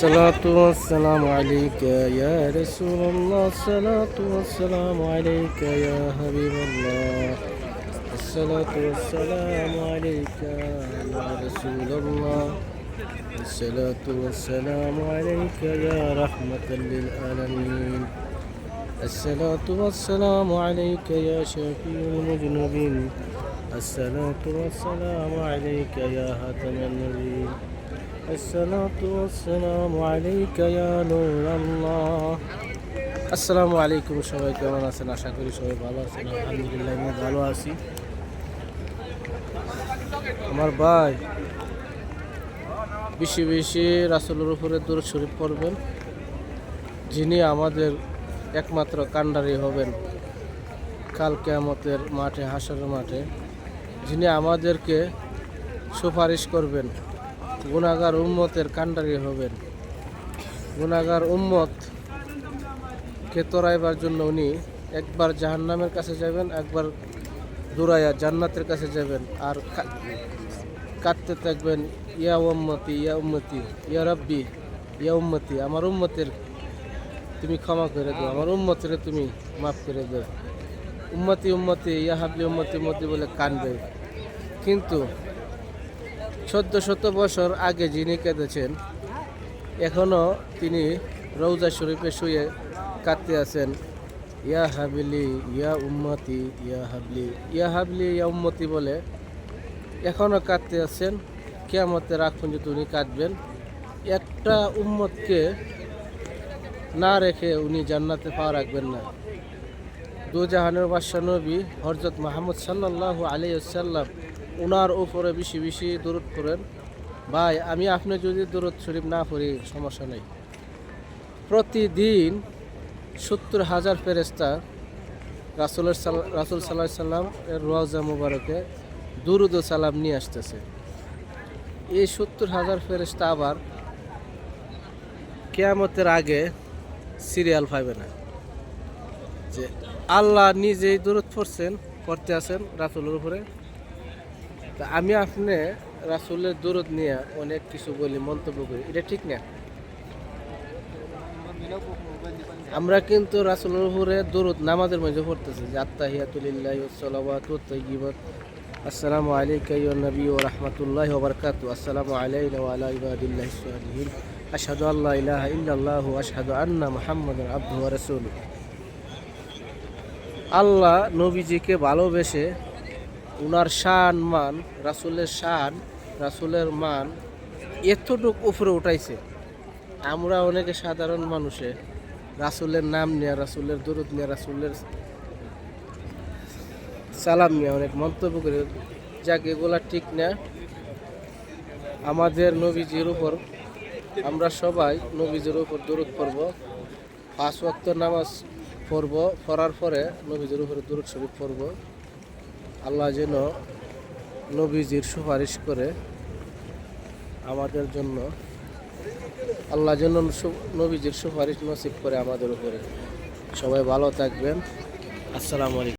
الصلاة والسلام عليك يا رسول الله. الصلاة والسلام عليك يا حبيب الله. الصلاة والسلام عليك يا رسول الله. الصلاة والسلام عليك يا رحمة للعالمين. الصلاة والسلام عليك يا شفيع المذنبين الصلاة والسلام عليك يا هاتم النبيين الصلاة والسلام عليك يا نور الله আসসালামু আলাইকুম সবাই কেমন আছেন আশা করি সবাই ভালো আছেন আলহামদুলিল্লাহ আমি ভালো আছি আমার ভাই বেশি বেশি রাসুলের উপরে দূর শরীফ পড়বেন যিনি আমাদের একমাত্র কান্ডারি হবেন কাল কেয়ামতের মাঠে হাসরের মাঠে যিনি আমাদেরকে সুপারিশ করবেন গুণাগার উম্মতের কান্ডারি হবেন। গুণাগার উম্মত কে তোরাইবার জন্য উনি একবার জাহান্নামের কাছে যাবেন, একবার দুরাইয়া জান্নাতের কাছে যাবেন আর কাঁদতে থাকবেন, ইয়া উম্মতি ইয়া উম্মতি, ইয়া রব্বি, ইয়া উম্মতি, আমার উম্মতের তুমি ক্ষমা করে দাও, আমার উম্মতের তুমি মাফ করে দাও। উম্মতি উম্মতি, ইয়া হাবলি, উম্মতি উম্মতি বলে কানবে। কিন্তু চোদ্দ শত বছর আগে যিনি কেঁদেছেন এখনও তিনি রৌজা শরীফে শুয়ে কাঁদতে আছেন, ইয়া হাবলি, ইয়া উম্মতি, ইয়া হাবলি ইয়া হাবলি, ইয়া উম্মতি বলে এখনও কাঁদতে আছেন। কেয়ামতের আগ পর্যন্ত উনি কাঁদবেন। একটা উম্মতকে না রেখে উনি জান্নাতে পা রাখবেন না। দু জাহানের বাদশাহ নবী হরজত মাহমুদ সাল্লাহ আলী সাল্লাম ওনার উপরে বেশি বেশি দূরত করেন ভাই, আমি আপনি যদি দূরত শরীফ না পড়ি, সমস্যা নেই। প্রতিদিন সত্তর হাজার ফেরেস্তা রাসুলের সাল- রাসুল সাল্লাহ সাল্লাম এর রোয়াজা মুবারকে দুরুদ সালাম নিয়ে আসতেছে। এই সত্তর হাজার ফেরেস্তা আবার কেয়ামতের আগে সিরিয়াল পাবে না। যে আল্লাহ নিজেই দূরত পড়ছেন, পড়তে আছেন রাসুলের উপরে। তা আমি আপনি রাসুলের দূরত নিয়ে অনেক কিছু বলি, মন্তব্য করি। এটা ঠিক না? আমরা কিন্তু রাসুলের উপরে দূরত নামাজের মাঝে পড়তেছি, যে আত্তাহিয়াতুলিল্লাহ সালাওয়াতু তাইয়িবাত আসসালামু আলাইকা ইয়া নবী ওয়া রাহমাতুল্লাহি ওয়া বারাকাতু আসসালামু আলাইনা ওয়া আলা ইবাদিল্লাহিস সালিহিন। আশহাদু আল্লা ইলাহা ইল্লাল্লাহু আশহাদু আন্না মুহাম্মাদান আবদুহু আল্লাহ নবীজিকে ভালোবেসে উনার শান মান, রাসুলের শান, রাসুলের মান এতটুক উপরে উঠাইছে। আমরা অনেকে সাধারণ মানুষে রাসুলের নাম নিয়ে, রাসুলের দূরত নিয়ে, রাসুলের সালাম নিয়ে অনেক মন্তব্য করে, যাক, এগুলা ঠিক না। আমাদের নবীজির উপর আমরা সবাই নবীজির উপর দূরত পড়ব। পাঁচ ওয়াক্ত নামাজ পড়ব পড়ার পরে নবীজির উপরে দূরত শরীফ পড়ব। আল্লাহ যেন নবীজির সুপারিশ করে আমাদের জন্য, আল্লাহ যেন নবীজির সুপারিশ নসিব করে আমাদের উপরে। সবাই ভালো থাকবেন। আসসালামু আলাইকুম।